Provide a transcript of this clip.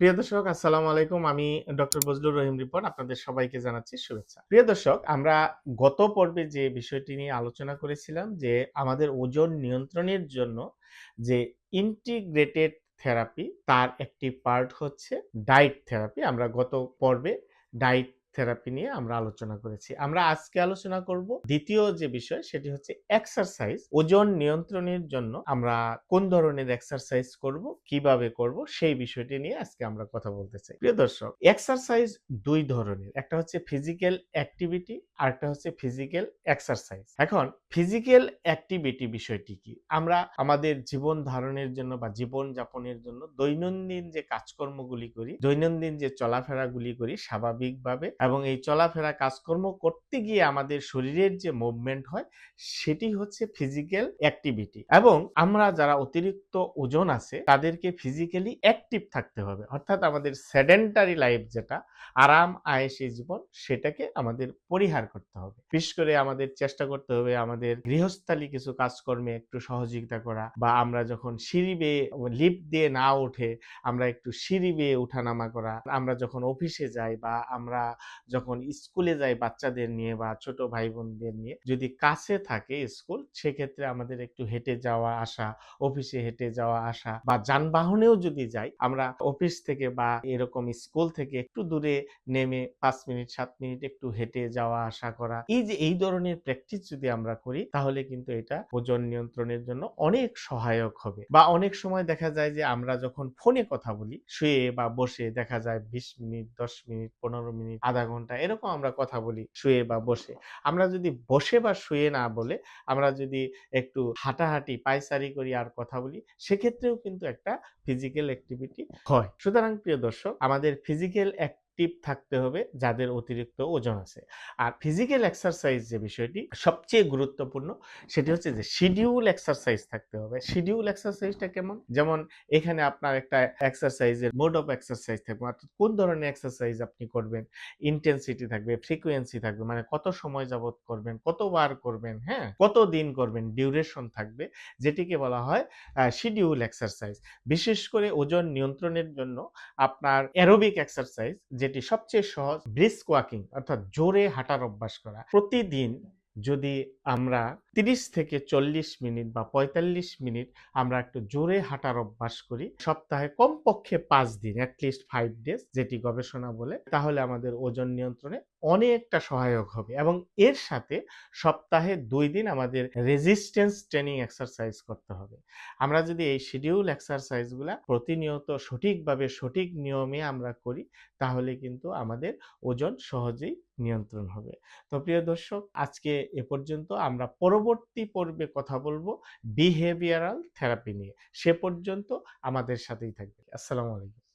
প্রিয় দর্শক, আসসালামু আলাইকুম। আমি ডক্টর বজলুর রহিম রিপন, আপনাদের সবাইকে জানাচ্ছি শুভেচ্ছা। প্রিয় দর্শক, আমরা গত পর্বে যে বিষয়টি নিয়ে আলোচনা করেছিলাম, যে আমাদের ওজন নিয়ন্ত্রণের জন্য যে ইন্টিগ্রেটেড থেরাপি তার একটি পার্ট হচ্ছে ডায়েট থেরাপি আমরা গত পর্বে ডায়েট থেরাপি নিয়ে আমরা আলোচনা করেছি। আমরা আজকে আলোচনা করব দ্বিতীয় যে বিষয় সেটি হচ্ছে এক্সারসাইজ ওজন নিয়ন্ত্রণের জন্য আমরা কোন ধরনের এক্সারসাইজ করব, কীভাবে করব, সেই বিষয়টি নিয়ে আজকে আমরা কথা বলতে চাই। প্রিয় দর্শক এক্সারসাইজ দুই ধরনের, একটা হচ্ছে ফিজিক্যাল অ্যাক্টিভিটি আর একটা হচ্ছে ফিজিক্যাল এক্সারসাইজ এখন ফিজিক্যাল অ্যাক্টিভিটি বিষয়টি কি? আমরা আমাদের জীবন ধারণের জন্য বা জীবন যাপনের জন্য দৈনন্দিন যে কাজকর্মগুলি করি, দৈনন্দিন যে চলাফেরাগুলি করি, স্বাভাবিকভাবে এবং এই চলাফেরা কাজকর্ম করতে গিয়ে আমাদের শরীরের যে মুভমেন্ট হয়, সেটি হচ্ছে ফিজিক্যাল অ্যাক্টিভিটি এবং আমরা যারা অতিরিক্ত ওজন আছে, তাদেরকে ফিজিক্যালি অ্যাক্টিভ থাকতে হবে। অর্থাৎ আমাদের সেডেন্টারি লাইফ যেটা, আরাম, আয়েসি জীবন, সেটাকে আমাদের পরিহার করতে হবে। বিশেষ করে আমাদের চেষ্টা করতে হবে আমাদের গৃহস্থালী কিছু কাজকর্মে একটু সহযোগিতা করা বা আমরা যখন সিঁড়ি বেয়ে লিফট দিয়ে না উঠে, আমরা একটু সিঁড়ি বেয়ে উঠানামা করা। আমরা যখন অফিসে যাই বা আমরা যখন স্কুলে যাই বাচ্চাদের নিয়ে বা ছোট ভাই বোনদের নিয়ে, যদি কাছে থাকে স্কুল সেক্ষেত্রে আমাদের একটু হেঁটে যাওয়া আসা অফিসে হেঁটে যাওয়া আসা বা যানবাহনেও যদি যাই, আমরা অফিস থেকে বা এরকম স্কুল থেকে একটু দূরে নেমে পাঁচ মিনিট, সাত মিনিট একটু হেঁটে যাওয়া, আসা করা, এই যে, এই ধরনের প্র্যাকটিস যদি আমরা করি, তাহলে কিন্তু এটা ওজন নিয়ন্ত্রণের জন্য অনেক সহায়ক হবে। বা অনেক সময় দেখা যায় যে, আমরা যখন ফোনে কথা বলি, শুয়ে বা বসে দেখা যায় বিশ মিনিট, দশ মিনিট, পনেরো মিনিট, আধা ঘণ্টা এরকম আমরা কথা বলি শুয়ে বা বসে। আমরা যদি বসে বা শুয়ে না বলে আমরা যদি একটু হাঁটাহাঁটি, পায়চারি করি আর কথা বলি, সেক্ষেত্রেও কিন্তু একটা ফিজিক্যাল অ্যাক্টিভিটি হয়। সুতরাং প্রিয় দর্শক, আমাদের ফিজিক্যাল অ্যাক্টিভ থাকতে হবে, যাদের অতিরিক্ত ওজন আছে। আর ফিজিক্যাল এক্সারসাইজ যে বিষয়টি, সবচেয়ে গুরুত্বপূর্ণ, সেটি হচ্ছে যে শিডিউল এক্সারসাইজ থাকতে হবে। শিডিউল এক্সারসাইজটা কেমন? যেমন এখানে আপনার একটা এক্সারসাইজের মোড অফ এক্সারসাইজ থাকবে। অর্থাৎ কোন ধরনের এক্সারসাইজ আপনি করবেন? ইন্টেন্সিটি থাকবে ফ্রিকোয়েন্সি থাকবে মানে কত সময় যাবত করবেন কতবার করবেন হ্যাঁ? কত দিন করবেন ডিউরেশন থাকবে, যেটিকে বলা হয় শিডিউল এক্সারসাইজ বিশেষ করে ওজন নিয়ন্ত্রণের জন্য আপনার অ্যারোবিক এক্সারসাইজ যেটি সবচেয়ে সহজ ব্রিস্ক ওয়াকিং অর্থাৎ জোরে হাঁটার অভ্যাস করা। প্রতিদিন যদি আমরা তিরিশ থেকে চল্লিশ মিনিট বা পঁয়তাল্লিশ মিনিট আমরা একটু জোরে হাঁটার অভ্যাস করি। সপ্তাহে কমপক্ষে পাঁচ দিন অ্যাটলিস্ট ফাইভ ডেজ যেটি গবেষণা বলে, তাহলে আমাদের ওজন নিয়ন্ত্রণে অনেকটা সহায়ক হবে। এবং এর সাথে সপ্তাহে দুই দিন আমাদের রেজিস্ট্যান্স ট্রেনিং এক্সারসাইজ করতে হবে। আমরা যদি এই শিডিউল এক্সারসাইজগুলো প্রতিনিয়ত সঠিকভাবে সঠিক নিয়মে আমরা করি, তাহলে কিন্তু আমাদের ওজন সহজেই নিয়ন্ত্রণ হবে। তো প্রিয় দর্শক, আজকে এ পর্যন্ত। আমরা পরবর্তী পর্বে কথা বলব বিহেভিয়ারাল থেরাপি নিয়ে। সে পর্যন্ত আমাদের সাথেই থাকবে আসসালামু আলাইকুম।